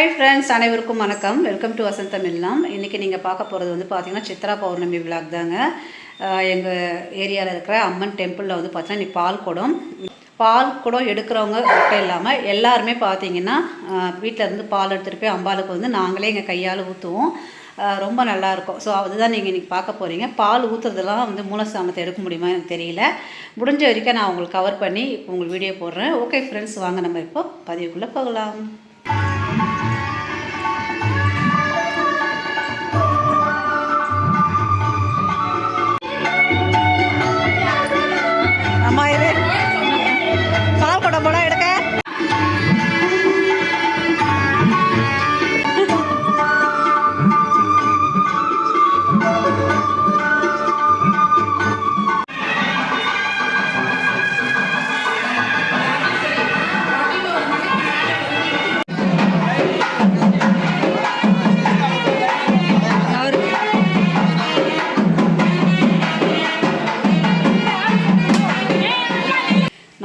Hi friends அனைவருக்கும் வணக்கம். Welcome to வசந்தம் இல்லம் இன்றைக்கி நீங்கள் பார்க்க போகிறது வந்து பார்த்தீங்கன்னா சித்ரா பௌர்ணமி விழாக் தாங்க. எங்கள் ஏரியாவில் இருக்கிற அம்மன் டெம்பிளில் வந்து பார்த்தீங்கன்னா நீ பால் குடம். பால் குடம் எடுக்கிறவங்க மட்டும் இல்லாமல் எல்லாருமே பார்த்தீங்கன்னா வீட்டில் இருந்து பால் எடுத்துகிட்டு போய் அம்பாளுக்கு வந்து நாங்களே எங்கள் கையால் ஊற்றுவோம் ரொம்ப நல்லாயிருக்கும் ஸோ அதுதான் நீங்கள் இன்றைக்கி பார்க்க போகிறீங்க பால் ஊற்றுறதுலாம் வந்து மூலஸ்தானத்தை எடுக்க முடியுமா எனக்கு தெரியல. முடிஞ்ச வரைக்கும் நான் உங்களுக்கு கவர் பண்ணி இப்போ உங்களுக்கு வீடியோ போடுறேன். ஓகே ஃப்ரெண்ட்ஸ் வாங்க நம்ம இப்போ பதிவுக்குள்ளே போகலாம்.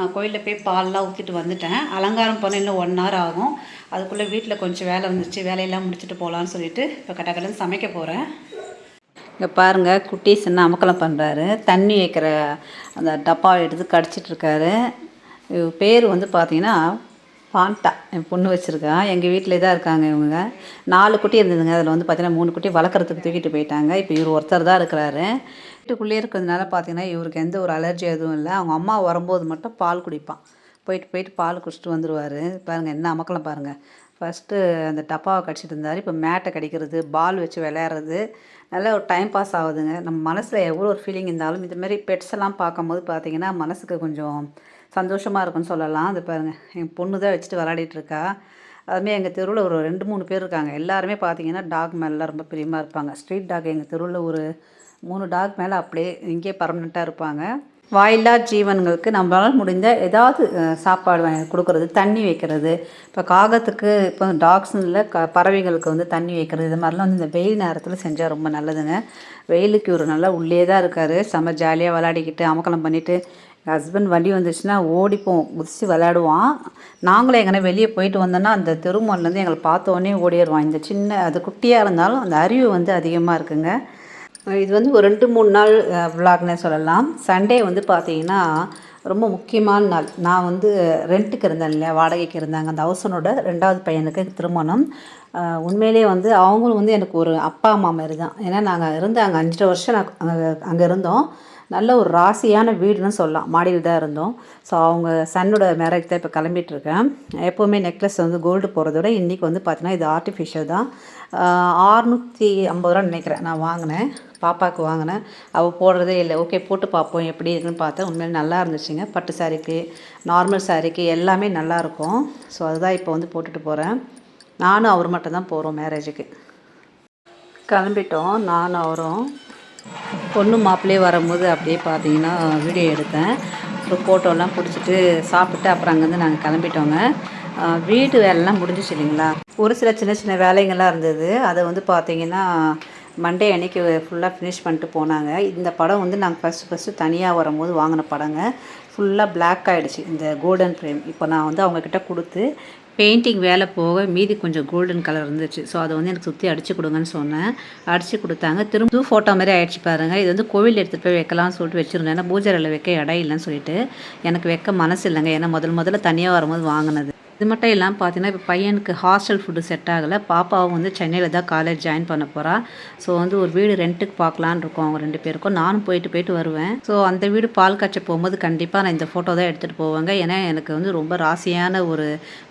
நான் கோயிலில் போய் பால்லாம் ஊற்றிட்டு வந்துட்டேன். அலங்காரம் பண்ண இன்னும் ஒன் ஹவர் ஆகும். அதுக்குள்ளே வீட்டில் கொஞ்சம் வேலை வந்துச்சு வேலையெல்லாம் முடிச்சுட்டு போகலான்னு சொல்லிட்டு இப்போ கடகடன்னு சமைக்க போகிறேன் இங்கே பாருங்கள் குட்டீஸ் என்ன அமக்கலம் பண்ணுறாரு தண்ணி வைக்கிற அந்த டப்பாவை எடுத்து கடிச்சிட்ருக்காரு பேர் வந்து பார்த்தீங்கன்னா பாண்டா என் பொண்ணு வச்சுருக்கா. எங்கள் வீட்டில் தான் இருக்காங்க இவங்க. நாலு குட்டி இருந்ததுங்க. அதில் வந்து பார்த்தீங்கன்னா மூணு குட்டி வளர்க்குறதுக்கு தூக்கிட்டு போயிட்டாங்க. இப்போ இவர் ஒருத்தர் தான் இருக்கிறாரு. வீட்டுக்குள்ளேயே இருக்கிறதுனால பார்த்தீங்கன்னா இவருக்கு எந்த ஒரு அலர்ஜி எதுவும் இல்லை. அவங்க அம்மா வரும்போது மட்டும் பால் குடிப்பான். போயிட்டு போயிட்டு பால் குடிச்சிட்டு வந்துடுவார் பாருங்கள் என்ன அமக்கலாம் பாருங்கள் ஃபஸ்ட்டு அந்த டப்பாவை கடிச்சிட்டு இருந்தார். இப்போ மேட்டை கடிக்கிறது பால் வச்சு விளையாடுறது. நல்ல ஒரு டைம் பாஸ் ஆகுதுங்க. நம்ம மனசில் எவ்வளோ ஒரு ஃபீலிங் இருந்தாலும் இதுமாரி பெட்ஸ் எல்லாம் பார்க்கும்போது பார்த்திங்கன்னா மனசுக்கு கொஞ்சம் சந்தோஷமாக இருக்குன்னு சொல்லலாம். அது பாருங்கள் என் பொண்ணு தான் வச்சுட்டு விளாடிட்டு இருக்கா. அதுமாரி எங்கள் தெருவில் ஒரு ரெண்டு மூணு பேர் இருக்காங்க. எல்லாருமே பார்த்தீங்கன்னா டாக் மேலாம் ரொம்ப பிரியமாக இருப்பாங்க. ஸ்ட்ரீட் டாக் எங்கள் தெருவில் ஒரு மூணு டாக் மேலே அப்படியே இங்கேயே பர்மனெண்ட்டாக இருப்பாங்க. வாயில்லா ஜீவன்களுக்கு நம்மளால் முடிந்த ஏதாவது சாப்பாடு வாங்கி கொடுக்கறது தண்ணி வைக்கிறது. இப்போ காகத்துக்கு இப்போ டாக்ஸ்னு இல்லை க பறவைகளுக்கு வந்து தண்ணி வைக்கிறது. இது மாதிரிலாம் வந்து இந்த வெயில் நேரத்தில் செஞ்சால் ரொம்ப நல்லதுங்க. வெயிலுக்கு ஒரு நல்லா உள்ளே தான் இருக்கார் செம்ம ஜாலியாக விளையாடிக்கிட்டு அமக்கலம் பண்ணிவிட்டு ஹஸ்பண்ட் வண்டி வந்துச்சுன்னா ஓடிப்போம். குதிச்சு விளையாடுவான். நாங்களும் எங்கன்னா வெளியே போயிட்டு வந்தோன்னா அந்த தெருமோன்லேருந்து எங்களை பார்த்தோன்னே ஓடிடுவான். இந்த சின்ன அது குட்டியாக இருந்தாலும் அந்த அறிவு வந்து அதிகமாக இருக்குங்க. இது வந்து ஒரு ரெண்டு மூணு நாள் விளாக்னே சொல்லலாம். சண்டே வந்து பார்த்தீங்கன்னா ரொம்ப முக்கியமான நாள். நான் வந்து ரெண்ட்டுக்கு இருந்தேன் இல்லையா? வாடகைக்கு இருந்தாங்க. அந்த ஹவுசனோட ரெண்டாவது பையனுக்கு திருமணம். உண்மையிலேயே வந்து அவங்களும் வந்து எனக்கு ஒரு அப்பா அம்மா மாதிரி தான் ஏன்னா நாங்கள் இருந்து அங்கே அஞ்சரை வருஷம் நான் அங்கே அங்கே இருந்தோம். நல்ல ஒரு ராசியான வீடுன்னு சொல்லலாம். மாடியில் தான் இருந்தோம். ஸோ அவங்க சன்னோட மேரேஜ் தான் இப்போ கிளம்பிட்டுருக்கேன் எப்போவுமே நெக்லஸ் வந்து கோல்டு போகிறத விட இன்றைக்கி வந்து பார்த்தீங்கன்னா இது ஆர்டிஃபிஷியல் தான். ஆறுநூற்றி ஐம்பது ரூபா நினைக்கிறேன். நான் வாங்கினேன். பாப்பாவுக்கு வாங்கினேன். அவள் போடுறதே இல்லை. ஓகே போட்டு பார்ப்போம் எப்படி இருக்குன்னு பார்த்தேன். உண்மையிலே நல்லா இருந்துச்சுங்க. பட்டு சாரீக்கு நார்மல் சாரீக்கு எல்லாமே நல்லா இருக்கும். ஸோ அதுதான் இப்போ வந்து போட்டுட்டு போகிறேன் நானும் அவர் மட்டும் தான் போகிறோம் மேரேஜுக்கு. கிளம்பிட்டோம். நானும் அவரும். பொண்ணு மாப்பிள்ளையே வரும்போது அப்படியே பார்த்தீங்கன்னா வீடியோ எடுத்தேன். அப்புறம் ஃபோட்டோலாம் பிடிச்சிட்டு சாப்பிட்டு அப்புறம் அங்கேருந்து நாங்கள் கிளம்பிட்டோங்க. வீட்டு வேலைலாம் முடிஞ்சிச்சு இல்லைங்களா? ஒரு சில சின்ன சின்ன வேலைங்கள்லாம் இருந்தது. அதை வந்து பார்த்தீங்கன்னா மண்டே அன்னைக்கு ஃபுல்லாக ஃபினிஷ் பண்ணிட்டு போனாங்க. இந்த படம் வந்து நாங்கள் ஃபஸ்ட்டு ஃபஸ்ட்டு தனியாக வரும்போது வாங்கின படங்க. ஃபுல்லாக பிளாக் ஆகிடுச்சு இந்த கோல்டன் ஃப்ரேம் இப்போ நான் வந்து அவங்கக்கிட்ட கொடுத்து பெயிண்டிங் வேலை போக மீதி கொஞ்சம் கோல்டன் கலர் இருந்துச்சு. ஸோ அதை வந்து எனக்கு சுற்றி அடிச்சு கொடுங்கன்னு சொன்னேன். அடிச்சு கொடுத்தாங்க. திரும்ப ஃபோட்டோ மாதிரி ஆயிடுச்சு பாருங்கள் இது வந்து கோவில் எடுத்துகிட்டு போய் வைக்கலாம்னு சொல்லிட்டு வச்சுருந்தேன். ஏன்னா பூஜை வைக்க இடம் இல்லைன்னு சொல்லிட்டு எனக்கு வைக்க மனசு இல்லைங்க. ஏன்னா முதல் முதல்ல தனியாக வரும்போது வாங்கினது. இது மட்டும் இல்லாமல் பார்த்தீங்கன்னா இப்போ பையனுக்கு ஹாஸ்டல் ஃபுட்டு செட் ஆகலை. பாப்பாவும் வந்து சென்னையில் தான் காலேஜ் ஜாயின் பண்ண போகிறா ஸோ வந்து ஒரு வீடு ரெண்ட்டுக்கு பார்க்கலான்னு இருக்கோம் அவங்க ரெண்டு பேருக்கும். நானும் போயிட்டு போயிட்டு வருவேன். ஸோ அந்த வீடு பால் காய்ச்ச போகும்போது கண்டிப்பாக நான் இந்த ஃபோட்டோ தான் எடுத்துகிட்டு போவாங்க. ஏன்னா எனக்கு வந்து ரொம்ப ராசியான ஒரு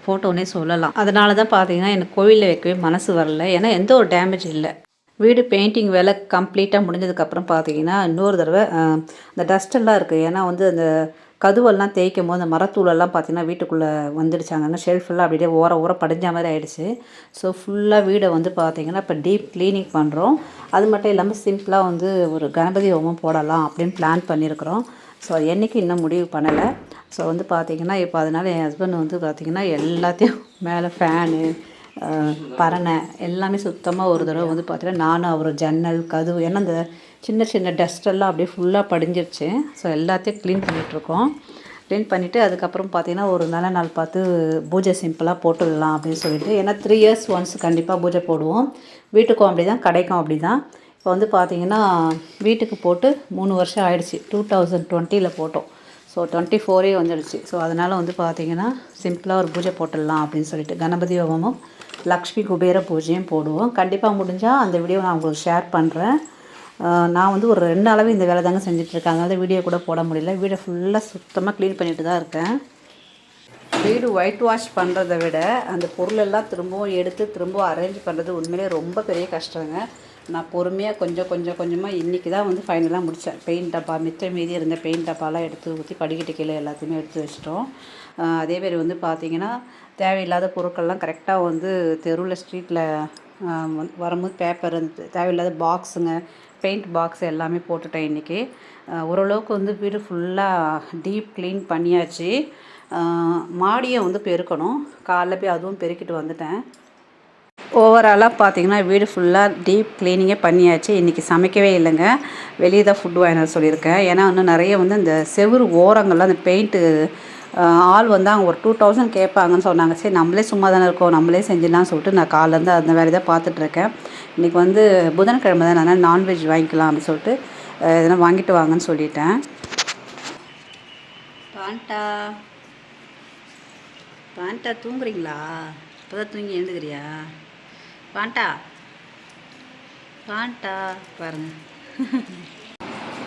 ஃபோட்டோனே சொல்லலாம். அதனால தான் பார்த்தீங்கன்னா எனக்கு கோவிலில் வைக்கவே மனசு வரல. ஏன்னா எந்த ஒரு டேமேஜ் இல்லை. வீடு பெயிண்டிங் வேலை கம்ப்ளீட்டாக முடிஞ்சதுக்கப்புறம் பார்த்தீங்கன்னா இன்னொரு தடவை அந்த டஸ்டெல்லாம் இருக்குது ஏன்னா வந்து அந்த கதுவெல்லாம் தேய்க்கும் போது அந்த மரத்தூளெல்லாம் பார்த்திங்கன்னா வீட்டுக்குள்ளே வந்துடுச்சாங்க. ஷெல்ஃபெல்லாம் அப்படியே ஓர ஓர படிஞ்ச மாதிரி ஆயிடுச்சு. ஸோ ஃபுல்லாக வீடை வந்து பார்த்திங்கன்னா இப்போ டீப் க்ளீனிங் பண்ணுறோம் அது மட்டும் இல்லாமல் சிம்பிளாக வந்து ஒரு கணபதி ஹோமம் போடலாம் அப்படின்னு பிளான் பண்ணியிருக்கிறோம். ஸோ என்றைக்கு இன்னும் முடிவு பண்ணலை. ஸோ வந்து பார்த்திங்கன்னா இப்போ அதனால் என் ஹஸ்பண்ட் வந்து பார்த்திங்கன்னா எல்லாத்தையும் மேலே ஃபேனு பரணை எல்லாமே சுத்தமாக ஒரு தடவை வந்து பார்த்தீங்கன்னா நானும் அவர் ஜன்னல் கதவு ஏன்னா அந்த சின்ன சின்ன டஸ்டெல்லாம் அப்படியே ஃபுல்லாக படிஞ்சிருச்சு. ஸோ எல்லாத்தையும் க்ளீன் பண்ணிகிட்ருக்கோம் க்ளீன் பண்ணிவிட்டு அதுக்கப்புறம் பார்த்தீங்கன்னா ஒரு நல்ல நாள் பார்த்து பூஜை சிம்பிளாக போட்டுடலாம் அப்படின்னு சொல்லிட்டு ஏன்னா த்ரீ இயர்ஸ் ஒன்ஸ் கண்டிப்பாக பூஜை போடுவோம். வீட்டுக்கும் அப்படி தான் கடைக்கும் அப்படி தான் இப்போ வந்து பார்த்தீங்கன்னா வீட்டுக்கு போட்டு மூணு வருஷம் ஆயிடுச்சு. டூ தௌசண்ட் டுவெண்ட்டியில் போட்டோம். ஸோ டுவெண்ட்டி ஃபோரே வந்துடுச்சு ஸோ அதனால் வந்து பார்த்திங்கன்னா சிம்பிளாக ஒரு பூஜை போட்டுடலாம் அப்படின்னு சொல்லிட்டு கணபதி ஹோமமும் லக்ஷ்மி குபேர பூஜையும் போடுவோம். கண்டிப்பாக முடிஞ்சால் அந்த வீடியோ நான் உங்களுக்கு ஷேர் பண்ணுறேன் நான் வந்து ஒரு ரெண்டு அளவு இந்த வேலை தாங்க செஞ்சிட்ருக்கேன். அதனால வீடியோ கூட போட முடியல. வீடை ஃபுல்லாக சுத்தமாக க்ளீன் பண்ணிட்டு தான் இருக்கேன். வீடு ஒயிட் வாஷ் பண்ணுறதை விட அந்த பொருளெல்லாம் திரும்பவும் எடுத்து திரும்பவும் அரேஞ்ச் பண்ணுறது உண்மையிலே ரொம்ப பெரிய கஷ்டங்க. நான் பொறுமையாக கொஞ்சம் கொஞ்சம் கொஞ்சமாக இன்றைக்கி தான் வந்து ஃபைனலாக முடித்தேன் பெயிண்ட் டப்பா மிச்சம் மீதி இருந்த பெயிண்ட் டப்பாலாம் எடுத்து ஊற்றி படிக்கட்டு கீழே எல்லாத்தையுமே எடுத்து வச்சிட்டோம். அதேமாரி அதே மாதிரி வந்து பார்த்திங்கன்னா தேவையில்லாத பொருட்கள்லாம் கரெக்டாக வந்து தெருவில் ஸ்ட்ரீட்டில் வரும்போது பேப்பர் தேவையில்லாத பாக்ஸுங்க பெயிண்ட் பாக்ஸ் எல்லாமே போட்டுட்டேன் இன்றைக்கி ஓரளவுக்கு வந்து வீடு ஃபுல்லாக டீப் க்ளீன் பண்ணியாச்சு. மாடியை வந்து பெருக்கணும். காலைல போய் அதுவும் பெருக்கிட்டு வந்துட்டேன். ஓவராலாக பார்த்தீங்கன்னா வீடு ஃபுல்லாக டீப் க்ளீனிங்கே பண்ணியாச்சு. இன்றைக்கி சமைக்கவே இல்லைங்க. வெளியே தான் ஃபுட் வாங்கின சொல்லியிருக்கேன். ஏன்னா இன்னும் நிறைய வந்து இந்த செவுரு ஓரங்கள்லாம் அந்த பெயிண்ட்டு ஆள் வந்து அவங்க ஒரு டூ தௌசண்ட் கேட்பாங்கன்னு சொன்னாங்க. சரி நம்மளே சும்மா தானே இருக்கோம். நம்மளே செஞ்சிடலாம்னு சொல்லிட்டு நான் காலைலேருந்து அந்த வேலையை தான் பார்த்துட்ருக்கேன் இன்றைக்கி வந்து புதன்கிழமை தான். நான் நான்வெஜ் வாங்கிக்கலாம் அப்படின்னு சொல்லிட்டு எதனா வாங்கிட்டு வாங்கன்னு சொல்லிட்டேன். பாண்டா பாண்டா தூங்குறீங்களா? இப்போ தான் தூங்கி எழுந்துக்கிறியா? பாண்டா. பாண்டா பாருங்க.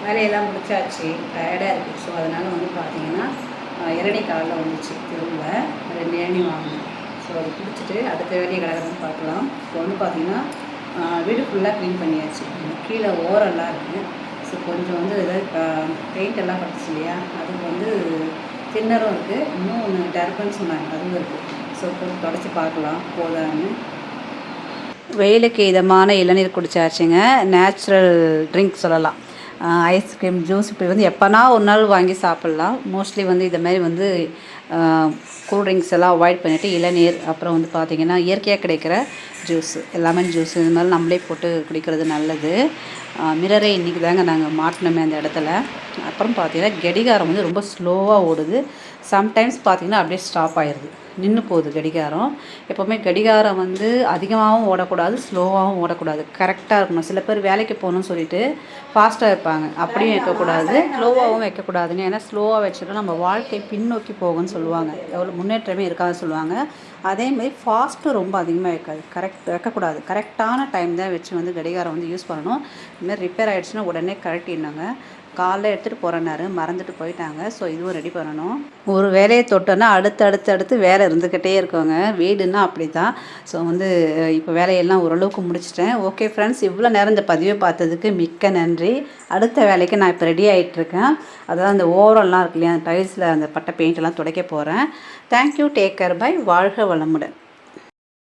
வேலையெல்லாம் முடிச்சாச்சு. டயர்டாக இருக்குது ஸோ அதனால் வந்து பார்த்தீங்கன்னா அஹ், காலில் வந்துச்சு. திரும்ப ரெண்டு ஏணி வாங்கினேன் ஸோ அதை பிடிச்சிட்டு அடுத்த வேலையை கடகடன்னு பார்க்கலாம் இப்போ வந்து பார்த்தீங்கன்னா வீடு ஃபுல்லாக க்ளீன் பண்ணியாச்சு. கீழே ஓரெல்லாம் இருக்குது ஸோ கொஞ்சம் வந்து இதில் பெயிண்ட் எல்லாம் பட்டுச்சு இல்லையா? அதுக்கு வந்து தின்னரும் இருக்குது இன்னும் ஒன்று டர்பன் சொன்னாங்க அதுவும் இருக்குது ஸோ கொஞ்சம் தொடச்சி பார்க்கலாம். போதான்னு வெயிலுக்கு இதமான இளநீர் குடிச்சாச்சுங்க. நேச்சுரல் ட்ரிங்க் சொல்லலாம். ஐஸ்கிரீம் ஜூஸ் இப்படி வந்து எப்போனா ஒரு நாள் வாங்கி சாப்பிட்லாம். மோஸ்ட்லி வந்து இதை மாதிரி வந்து கூல் ட்ரிங்க்ஸ் எல்லாம் அவாய்ட் பண்ணிவிட்டு இளநீர் அப்புறம் வந்து பார்த்திங்கன்னா இயற்கையாக கிடைக்கிற ஜூஸ் லெமன் ஜூஸ் இது மாதிரி நம்மளே போட்டு குடிக்கிறது நல்லது. மிரரை இன்றைக்கி தாங்க நாங்கள் மாட்டினோமே அந்த இடத்துல. அப்புறம் பார்த்திங்கன்னா கடிகாரம் வந்து ரொம்ப ஸ்லோவாக ஓடுது. சம்டைம்ஸ் பார்த்தீங்கன்னா அப்படியே ஸ்டாப் ஆயிடுது நின்று போகுது கடிகாரம். எப்போவுமே கடிகாரம் வந்து அதிகமாகவும் ஓடக்கூடாது ஸ்லோவாகவும் ஓடக்கூடாது. கரெக்டாக இருக்கணும். சில பேர் வேலைக்கு போகணும்னு சொல்லிட்டு ஃபாஸ்ட்டாக இருப்பாங்க. அப்படியும் வைக்கக்கூடாது ஸ்லோவாகவும் வைக்கக்கூடாதுன்னு. ஏன்னா ஸ்லோவாக வச்சுட்டு நம்ம வாழ்க்கை பின்னோக்கி போகும்னு சொல்லுவாங்க. எவ்வளோ முன்னேற்றமே இருக்காதுன்னு சொல்லுவாங்க. அதேமாதிரி ஃபாஸ்ட்டு ரொம்ப அதிகமாக வைக்காது. கரெக்ட் வைக்கக்கூடாது. கரெக்டான டைம் தான் வச்சு வந்து கடிகாரம் வந்து யூஸ் பண்ணணும். இதுமாதிரி ரிப்பேர் ஆகிடுச்சுன்னா உடனே கழட்டினாங்க காலைல எடுத்துகிட்டு போகிறேன்னாரு மறந்துட்டு போயிட்டாங்க. ஸோ இதுவும் ரெடி பண்ணணும். ஒரு வேலையை தொட்டோன்னா அடுத்து அடுத்து அடுத்து வேலை இருந்துக்கிட்டே இருக்கோங்க. வீடுன்னா அப்படி தான் ஸோ வந்து இப்போ வேலையெல்லாம் ஓரளவுக்கு முடிச்சிட்டேன். ஓகே ஃப்ரெண்ட்ஸ் இவ்வளோ நேரம் இந்த பதிவை பார்த்ததுக்கு மிக்க நன்றி. அடுத்த வேலைக்கு நான் இப்போ ரெடி ஆகிட்டுருக்கேன் அதாவது அந்த ஓவரெல்லாம் இருக்கு இல்லையா டைல்ஸில் அந்த பட்டை பெயிண்ட்லாம் துடைக்க போகிறேன் தேங்க்யூ டேக் கேர் பை வாழ்க வளமுடன்.